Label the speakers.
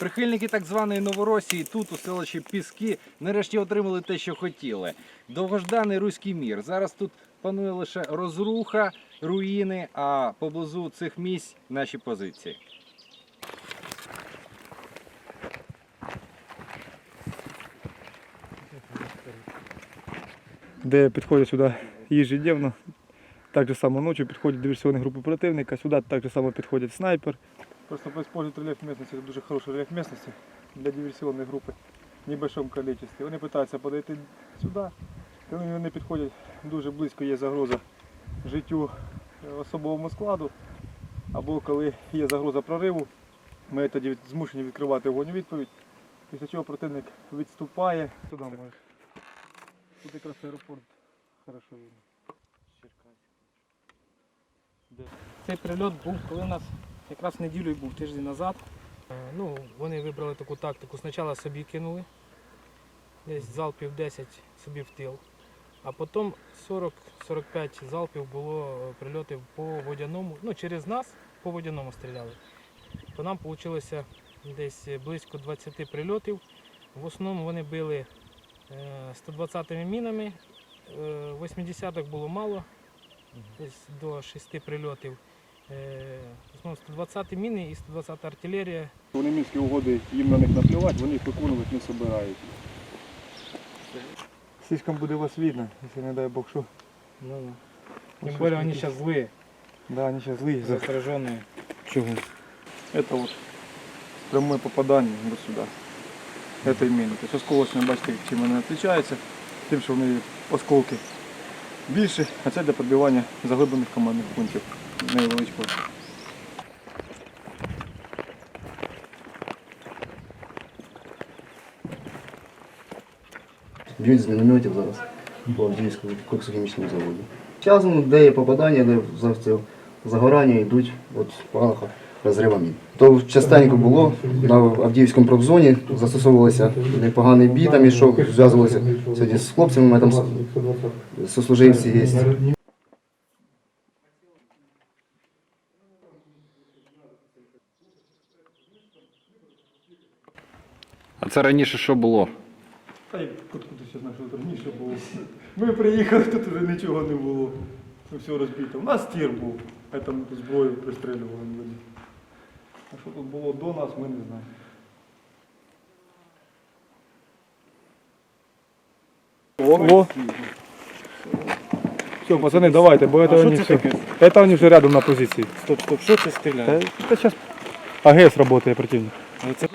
Speaker 1: Прихильники так званої Новоросії тут, у селищі Піски, нарешті отримали те, що хотіли. Довгожданий руський мір. Зараз тут панує лише розруха, руїни, а поблизу цих місць наші позиції.
Speaker 2: де підходять сюди ежедневно. Так же само ночью підходять диверсионные группы противника, сюда так же само підходить снайпер. Просто используют рельеф местности, это дуже хороший рельеф местности для диверсионной группы в небольшом количестве. Вони питаються подойти сюди, коли вони підходять дуже близько, є загроза життю е, особовому складу, або коли є загроза прориву, ми тоді змушені відкривати вогонь відповідь, після чого противник відступає. Сюди можеш. Тут якраз аеропорт хорошо видно.
Speaker 3: Цей прильот був, коли у нас якраз неділю був тиждень назад. Е, Ну, вони вибрали таку тактику. Спочатку собі кинули, десь залпів 10 собі в тил. А потім 40-45 залпів було е, прильотів по водяному. Ну, через нас по водяному стріляли. По нам вийшло десь близько 20 прильотів. В основному вони били 120-ми мінами. 80-х було мало, десь до 6 прильотів Е, В основному 120 міни і 120 артилерія.
Speaker 2: Вони мінські угоди, їм на них наплювати, вони їх виконувати не собирають. Слишком буде вас видно, якщо не дай Бог що.
Speaker 3: Ну,
Speaker 2: Ну,
Speaker 3: Тим
Speaker 2: що
Speaker 3: більше
Speaker 2: ж
Speaker 3: вони
Speaker 2: таке?
Speaker 3: зараз злі,
Speaker 2: Да, они сейчас злые. За...
Speaker 3: засражені.
Speaker 2: Чего? Это вот прямое попадание вот сюда. Этой мины. То есть осколочная бачка, чим вона відрізняється, тим, що в неї осколки більше, а це для підбивання заглиблених командних пунктів невеличкого.
Speaker 4: Б'ють з мінометів зараз по Авдіївському коксохімічному заводі. Часом, де є попадання, де за це загорання йдуть от палаха розрива. То частенько було на Авдіївському промзоні, застосовувалися непоганий бій, там ішов, зв'язувалися сьогодні з хлопцями, мене там сослуживці є.
Speaker 1: А це раніше що було?
Speaker 2: Та як откуда ще знаю, що тут раніше було. Ми приїхали, тут вже нічого не було. Ну, все розбито. У нас тір був, а там зброю пристрілювали на воді. А що тут було до нас, ми не знаємо. О, все, пацаны, давайте, бо это они все. Это они вже рядом на позиції.
Speaker 3: Стоп, стоп, що це стріляє?
Speaker 2: Та, та сейчас АГС работает противник.
Speaker 3: Це